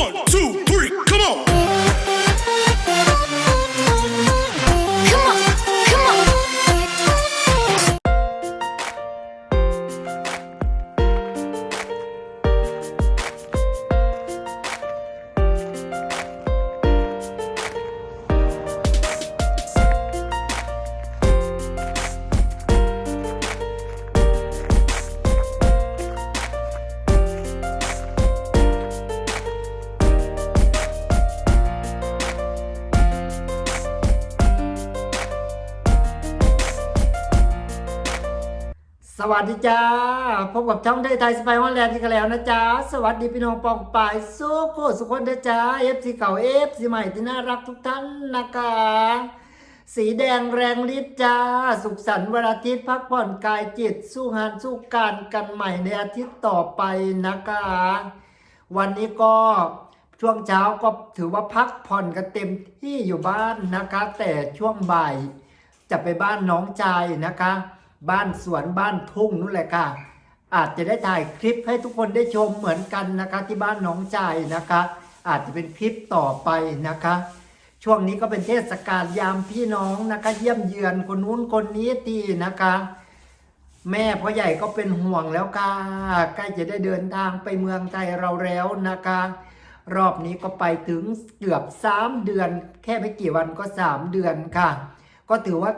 One, two, สวัสดีจ้า พบกับช่องไทยไทยสไปฮอลแลนด์ที่กันแล้วนะจ๊ะสวัสดีพี่น้องปองปายสู้ผู้สุขคนนะจ๊ะเอฟซีเก่าเอฟซีใหม่ที่น่ารักทุกท่านนะคะสีแดงแรงฤทธิ์จ้า สุขสันต์วันอาทิตย์พักผ่อนกายจิต สู้งานสู้การกันใหม่ในอาทิตย์ต่อไปนะคะ วันนี้ก็ช่วงเช้าก็ถือว่าพักผ่อนกันเต็มที่อยู่บ้านนะคะ แต่ช่วงบ่ายจะไปบ้านน้องชายนะคะ บ้านสวนบ้านทุ่งนู่นแหละค่ะ อาจจะได้ถ่ายคลิปให้ทุกคนได้ชมเหมือนกันนะคะ ที่บ้านน้องชายนะคะ อาจจะเป็นคลิปต่อไปนะคะ ช่วงนี้ก็เป็นเทศกาลยามพี่น้องนะคะ เยี่ยมเยือนคนนู้นคนนี้ทีนะคะ แม่พ่อใหญ่ก็เป็นห่วงแล้วค่ะใกล้จะได้เดินทางไปเมืองไทยเราแล้วนะคะ รอบนี้ก็ไปถึงเกือบ 3 เดือน แค่ไม่กี่วันก็ 3 เดือนค่ะ ก็ถือว่า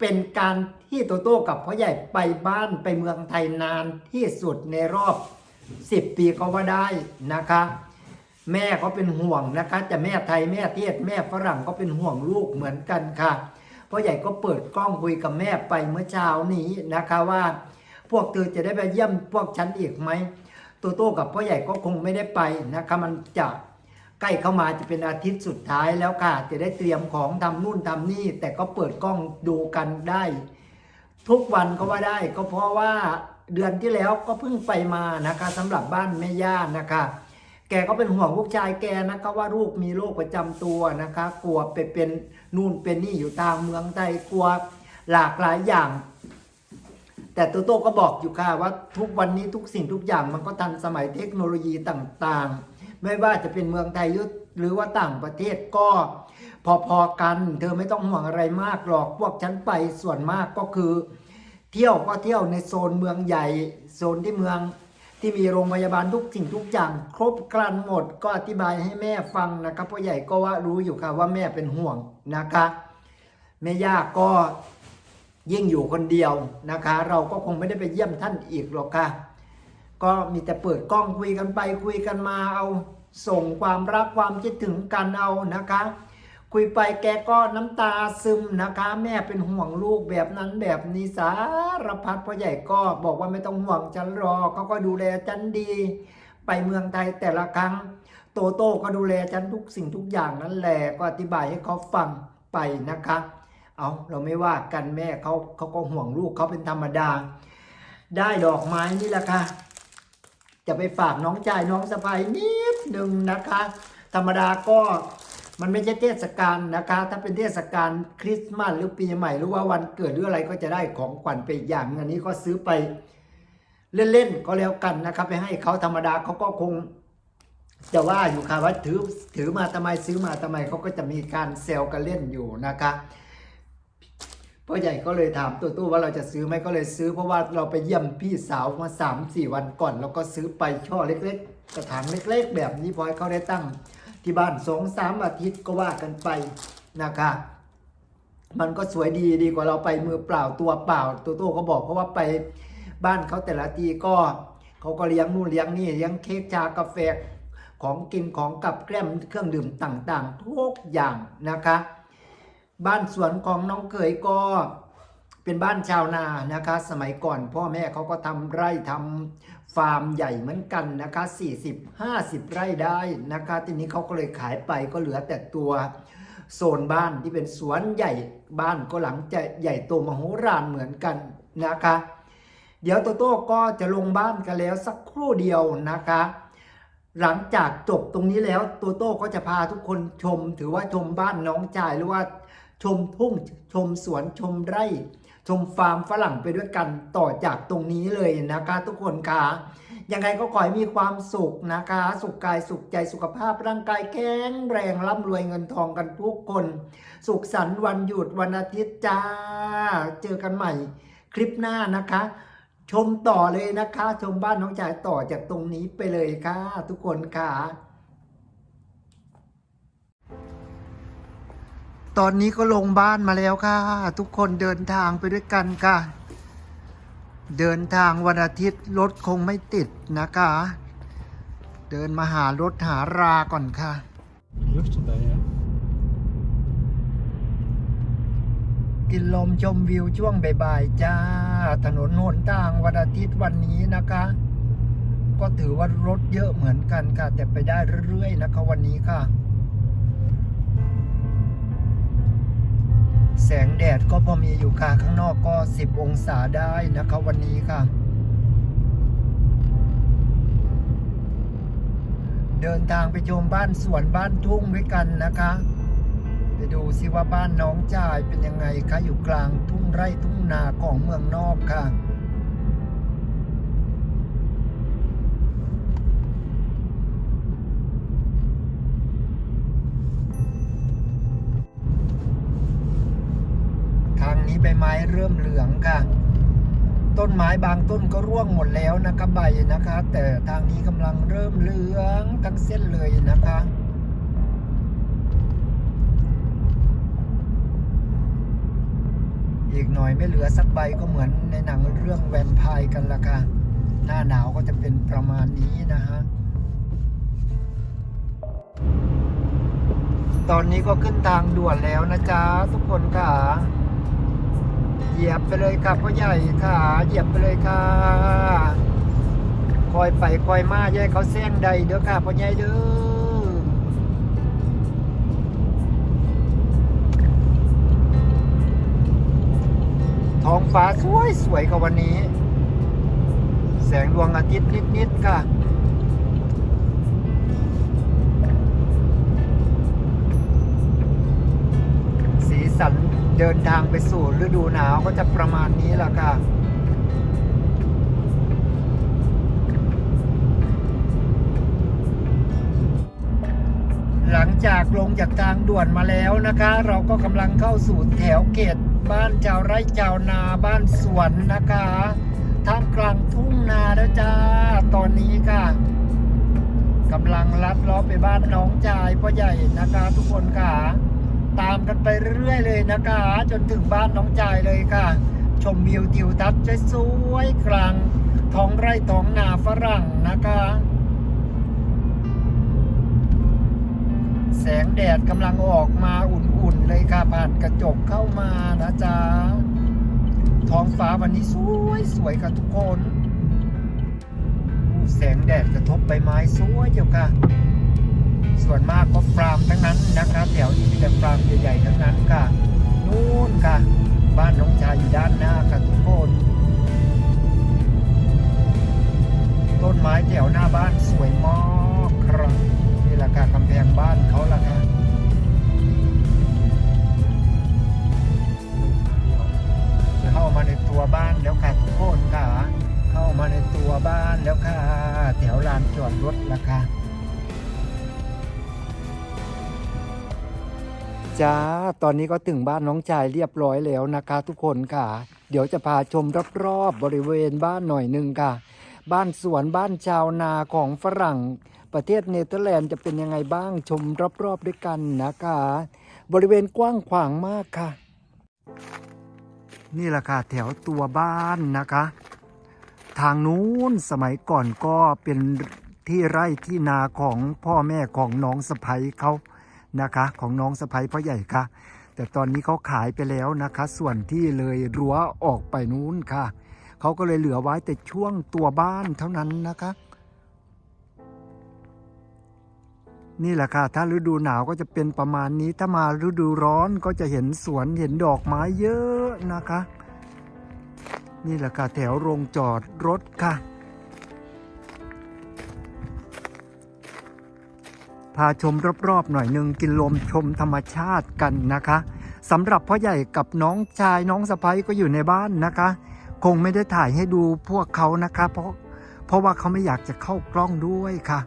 เป็นการที่โตโต้กับพ่อใหญ่ไปบ้านไปเมืองไทยนานที่สุดในรอบ 10 ปีก็ว่าได้นะคะ แม่ก็เป็นห่วงนะคะจะแม่ไทยแม่เทศแม่ฝรั่งก็เป็นห่วงลูกเหมือนกันค่ะพ่อใหญ่ก็เปิดกล้องคุยกับแม่ไปเมื่อเช้านี้นะคะว่า พวกเธอจะได้ไปเยี่ยมพวกฉันอีกไหมโตโต้กับพ่อใหญ่ก็คงไม่ได้ไปนะคะมันจะ ใกล้เข้ามาจะเป็นอาทิตย์สุดท้ายแล้วค่ะ จะได้เตรียมของทำนู่นทำนี่ แต่ก็เปิดกล้องดูกันได้ ทุกวันก็ว่าได้ ก็เพราะว่าเดือนที่แล้วก็เพิ่งไปมานะคะสำหรับบ้านแม่ย่านะคะ แกก็เป็นห่วงลูกชายแกนะคะว่าลูกมีโรคประจำตัวนะคะ กลัวไปเป็นนู่นเป็นนี่อยู่ทางเมืองไทยกลัวหลากหลายอย่าง แต่โตโต้ก็บอกอยู่ค่ะว่าทุกวันนี้ทุกสิ่งทุกอย่างมันก็ทันสมัยเทคโนโลยีต่างๆ ไม่ว่าจะเป็นเมืองไทยหรือว่าต่างประเทศก็พอๆกัน เธอไม่ต้องห่วงอะไรมากหรอกพวกฉันไปส่วนมากก็คือ เที่ยวก็เที่ยวในโซนเมืองใหญ่ โซนที่เมืองที่มีโรงพยาบาลทุกสิ่งทุกอย่าง ครบครันหมดก็อธิบายให้แม่ฟังนะครับพ่อใหญ่ก็ว่ารู้อยู่ค่ะว่าแม่เป็นห่วงนะคะแม่ย่าก็ยิ่งอยู่คนเดียวนะคะ เราก็คงไม่ได้ไปเยี่ยมท่านอีกหรอกค่ะ ก็มีแต่เปิดกล้องคุยกันไปคุยกันมาเอา ส่งความรักความคิดถึงกันเอานะคะ คุยไปแกก็น้ำตาซึมนะคะ แม่เป็นห่วงลูกแบบนั้นแบบนี้สารพัดพ่อใหญ่ก็บอกว่าไม่ต้องห่วงฉันรอเขาก็ดูแลฉันดี ไปเมืองไทยแต่ละครั้ง โตโต้ก็ดูแลฉันทุกสิ่งทุกอย่างนั่นแหละก็อธิบายให้เขาฟังไปนะคะ เอาเราไม่ว่ากันแม่เขาเขาก็ห่วงลูกเขาเป็นธรรมดา ได้ดอกไม้นี่แหละค่ะ จะไปฝากน้องชายน้องสะพายนิดหนึ่งนะคะ ธรรมดาก็มันไม่ใช่เทศกาลนะคะ ถ้าเป็นเทศกาลคริสต์มาสหรือปีใหม่หรือว่าวันเกิดหรืออะไรก็จะได้ของขวัญไปอีกอย่างอันนี้ก็ซื้อไปเล่นๆก็แล้วกันนะครับไปให้เขาธรรมดาเขาก็คงจะว่าอยู่ค่ะว่าถือถือมาทำไมซื้อมาทำไมเขาก็จะมีการเซลกันเล่นอยู่นะคะ พ่อใหญ่ก็เลยถามตัวตู้ว่าเราจะซื้อไหมก็เลยซื้อ เพราะว่าเราไปเยี่ยมพี่สาวมาสามสี่วันก่อนเราก็ซื้อไปช่อเล็ก ๆ กระถางเล็ก ๆ แบบนี้พอให้เขาได้ตั้งที่บ้านสองสามอาทิตย์ก็ว่ากันไปนะคะมันก็สวยดีดีกว่าเราไปมือเปล่าตัวเปล่าตัวโต้ก็บอกเพราะว่าไปบ้านเขาแต่ละทีก็เขาก็เลี้ยงนู่นเลี้ยงนี่เลี้ยงเค้กชากาแฟของกินของกับแกล้มเครื่องดื่มต่างๆ ทุกอย่างนะคะ บ้านสวนของน้องเขยก็เป็นบ้านชาวนานะคะ สมัยก่อนพ่อแม่เขาก็ทำไร่ทำฟาร์มใหญ่เหมือนกันนะคะ 40 50 ไร่ได้นะคะ ทีนี้เขาก็เลยขายไปก็เหลือแต่ตัวโซนบ้านที่เป็นสวนใหญ่บ้านก็หลังจะใหญ่โตมโหฬารเหมือนกันนะคะ เดี๋ยวโตโต้ก็จะลงบ้านกันแล้วสักครู่เดียวนะคะ หลังจากจบตรงนี้แล้วโตโต้ก็จะพาทุกคนชม ถือว่าชมบ้านน้องชายหรือว่า ชมทุ่งชมสวนชมไร่ ชมฟาร์มฝรั่งไปด้วยกันต่อจากตรงนี้เลยนะคะทุกคนคะยังไงก็ขอให้มีความสุขนะคะ สุขกายสุขใจสุขภาพร่างกายแข็งแรงร่ำรวยเงินทองกันทุกคน สุขสันต์วันหยุดวันอาทิตย์จ้า เจอกันใหม่คลิปหน้านะคะ ชมต่อเลยนะคะ ชมบ้านน้องจ่ายต่อจากตรงนี้ไปเลยค่ะ ทุกคนค่ะ ตอนนี้ก็ลงบ้านมาแล้วค่ะ ทุกคนเดินทางไปด้วยกันค่ะ เดินทางวันอาทิตย์รถคงไม่ติดนะคะ เดินมาหารถหาราก่อนค่ะ กินลมชมวิวช่วงบ่ายๆจ้า ถนนหนทางวันอาทิตย์วันนี้นะคะ ก็ถือว่ารถเยอะเหมือนกันค่ะ แต่ไปได้เรื่อยๆนะคะวันนี้ค่ะ แสงแดดก็พอมีอยู่ค่ะ ข้างนอกก็ 10 องศาได้นะคะวันนี้ค่ะ เดินทางไปชมบ้านสวนบ้านทุ่งด้วยกันนะคะ ไปดูซิว่าบ้านน้องจ่ายเป็นยังไงคะอยู่กลางทุ่งไร่ทุ่งนาของเมืองนอกค่ะ ใบไม้เริ่มเหลืองค่ะ ต้นไม้บางต้นก็ร่วงหมดแล้วนะคะใบนะคะ แต่ทางนี้กำลังเริ่มเหลืองทั้งเส้นเลยนะคะอีกหน่อยไม่เหลือสักใบก็เหมือนในหนังเรื่องแวมไพร์กันละค่ะ หน้าหนาวก็จะเป็นประมาณนี้นะฮะ ตอนนี้ก็ขึ้นทางด่วนแล้วนะจ๊ะทุกคนค่ะ เหยียบไปเลยค่ะพ่อใหญ่ค่ะเหยียบไปเลยค่ะคอยไปคอยมาแย่เขาแซงใดเด้อค่ะพ่อใหญ่เด้อท้องฟ้าสวยสวยกับวันนี้ แสงดวงอาทิตย์นิดๆค่ะสีสัน เดินทางไปสู่ฤดูหนาวก็จะประมาณนี้แหละค่ะหลังจากลงจากทางด่วนมาแล้วนะคะ เราก็กำลังเข้าสู่แถวเขตบ้านชาวไร่ชาวนาบ้านสวนนะคะท่ามกลางทุ่งนาแล้วจ้า ตอนนี้ค่ะกำลังลัดล้อไปบ้านน้องจายพ่อใหญ่นะคะทุกคนค่ะ ตามกันไปเรื่อยๆเลยนะคะ จนถึงบ้านน้องจายเลยค่ะ ชมวิวทิวทัศน์สวยกลางท้องไร่ท้องนาฝรั่งนะคะ แสงแดดกำลังออกมาอุ่นๆเลยค่ะ ผ่านกระจกเข้ามานะจ๊ะ ท้องฟ้าวันนี้สวยสวยค่ะทุกคน แสงแดดกระทบใบไม้สวยเจ้าค่ะ ส่วนมากก็ฟาร์มทั้งนั้นนะครับแถวนี้มีแต่ฟาร์มใหญ่ๆทั้งนั้นค่ะนู่นค่ะ บ้านน้องชายอยู่ด้านหน้าค่ะทุกคนต้นไม้แถวหน้าบ้านสวย จ้า ตอนนี้ก็ถึงบ้านน้องชายเรียบร้อยแล้วนะคะ ทุกคนค่ะ เดี๋ยวจะพาชมรอบๆบริเวณบ้านหน่อยหนึ่งค่ะ บ้านสวนบ้านชาวนาของฝรั่ง ประเทศเนเธอร์แลนด์จะเป็นยังไงบ้างชมรอบๆด้วยกันนะคะ บริเวณกว้างขวางมากค่ะ นี่แหละค่ะแถวตัวบ้านนะคะ ทางนู้นสมัยก่อนก็เป็นที่ไร่ที่นาของพ่อแม่ของน้องสะพ้เขา นะคะ ของน้องสะพ้ยพ่อใหญ่ค่ะ แต่ตอนนี้เขาขายไปแล้วนะคะ ส่วนที่เลยรั้วออกไปนู้นค่ะเขาก็เลยเหลือไว้แต่ช่วงตัวบ้านเท่านั้นนะคะ นี่แหละค่ะ ถ้าฤดูหนาวก็จะเป็นประมาณนี้ ถ้ามาฤดูร้อนก็จะเห็นสวนเห็นดอกไม้เยอะนะคะ นี่แหละค่ะแถวโรงจอดรถค่ะ พาชมรอบๆหน่อยหนึ่งกินลมชมธรรมชาติกันนะคะสำหรับพ่อใหญ่กับน้องชายน้องสะพ้ยก็อยู่ในบ้านนะคะ คงไม่ได้ถ่ายให้ดูพวกเขานะคะ เพราะเพราะว่าเขาไม่อยากจะเข้ากล้องด้วยค่ะ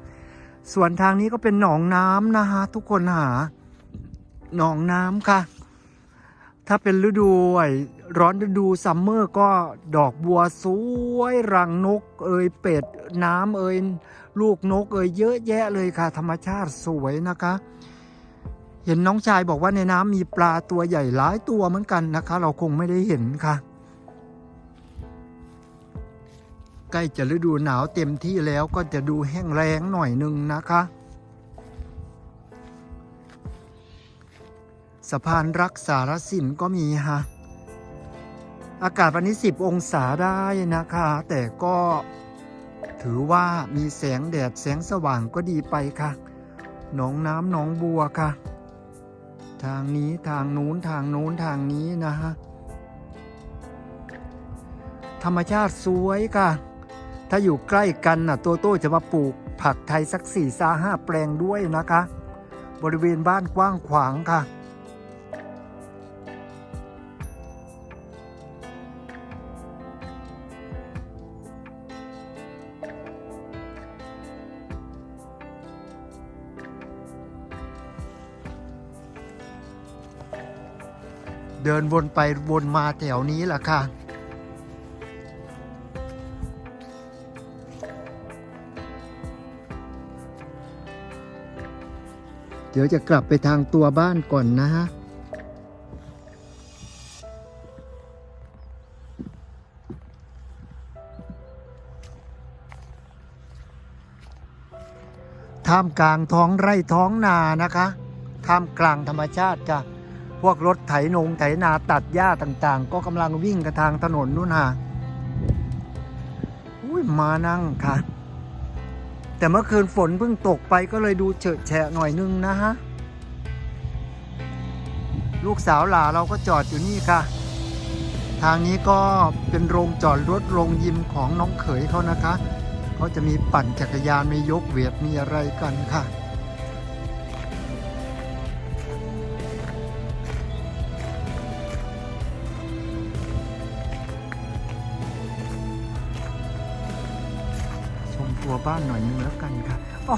ส่วนทางนี้ก็เป็นหนองน้ำนะฮะทุกคนหา หนองน้ำค่ะ ถ้าเป็นฤดูร้อนฤดูซัมเมอร์ก็ดอกบัวสวย รังนก เอยเป็ดน้ำเอย ลูกนกเอยเยอะแยะเลยค่ะ ธรรมชาติสวยนะคะ เห็นน้องชายบอกว่าในน้ำมีปลาตัวใหญ่หลายตัวเหมือนกันนะคะ เราคงไม่ได้เห็นค่ะ ใกล้จะฤดูหนาวเต็มที่แล้วก็จะดูแห้งแรงหน่อยนึงนะคะสะพานรักษารสินก็มีฮะ อากาศวันนี้ 10 องศาได้นะคะ แต่ก็ ถือว่ามีแสงแดดแสงสว่างก็ดีไปค่ะ หนองน้ำหนองบัวค่ะ ทางนี้ทางนู้นทางโน้นทางนี้นะฮะ ธรรมชาติสวยค่ะ ถ้าอยู่ใกล้กันน่ะโตโต้จะมาปลูกผักไทยสักสี่ซาห้าแปลงด้วยนะคะ บริเวณบ้านกว้างขวางค่ะ เดินวนไปวนมาแถวนี้แหละค่ะ เดี๋ยวจะกลับไปทางตัวบ้านก่อนนะฮะท่ามกลางท้องไร่ท้องนานะคะ ท่ามกลางธรรมชาติค่ะ พวกรถไถนงไถนาตัดหญ้าต่างๆ ก็กำลังวิ่งกันทางถนนนู่นฮะอุ้ยมานั่งค่ะ แต่เมื่อคืนฝนเพิ่งตกไปก็เลยดูเฉอะแฉะหน่อยนึงนะฮะ ลูกสาวหลาเราก็จอดอยู่นี่ค่ะ ทางนี้ก็เป็นโรงจอดรถโรงยิมของน้องเขยเขานะคะ เขาจะมีปั่นจักรยานมียกเวทมีอะไรกันค่ะ บ้านหน่อยนึงแล้วกันค่ะอ๋อ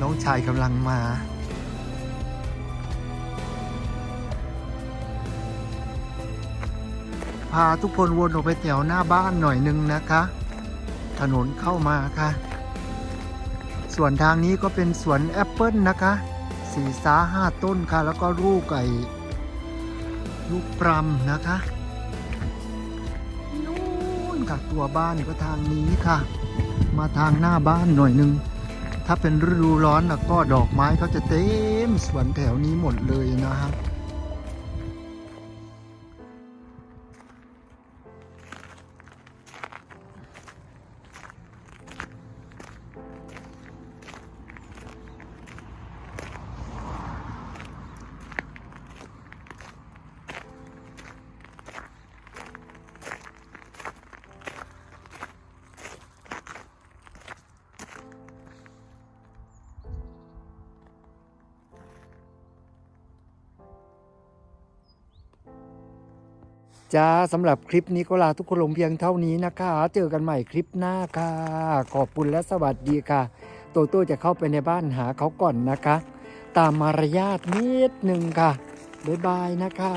น้องชายกำลังมา พาทุกคนวนออกไปแถวหน้าบ้านหน่อยนึงนะคะ ถนนเข้ามาค่ะ ส่วนทางนี้ก็เป็นสวนแอปเปิลนะคะสี่สาห้าต้นค่ะ แล้วก็ลูกไก่ลูกปรำนะคะ ค่ะ ตัวบ้านก็ทางนี้ค่ะ มาทางหน้าบ้านหน่อยหนึง ถ้าเป็นฤดูร้อนนะก็ดอกไม้เขาจะเต็มสวนแถวนี้หมดเลยนะครับ จ้าสำหรับคลิปนี้ก็ลาทุกคนลงเพียงเท่านี้นะคะ เจอกันใหม่คลิปหน้าค่ะ ขอบคุณและสวัสดีค่ะ โตโต้จะเข้าไปในบ้านหาเขาก่อนนะคะ ตามมารยาทนิดหนึ่งค่ะ บ๊ายบายนะคะ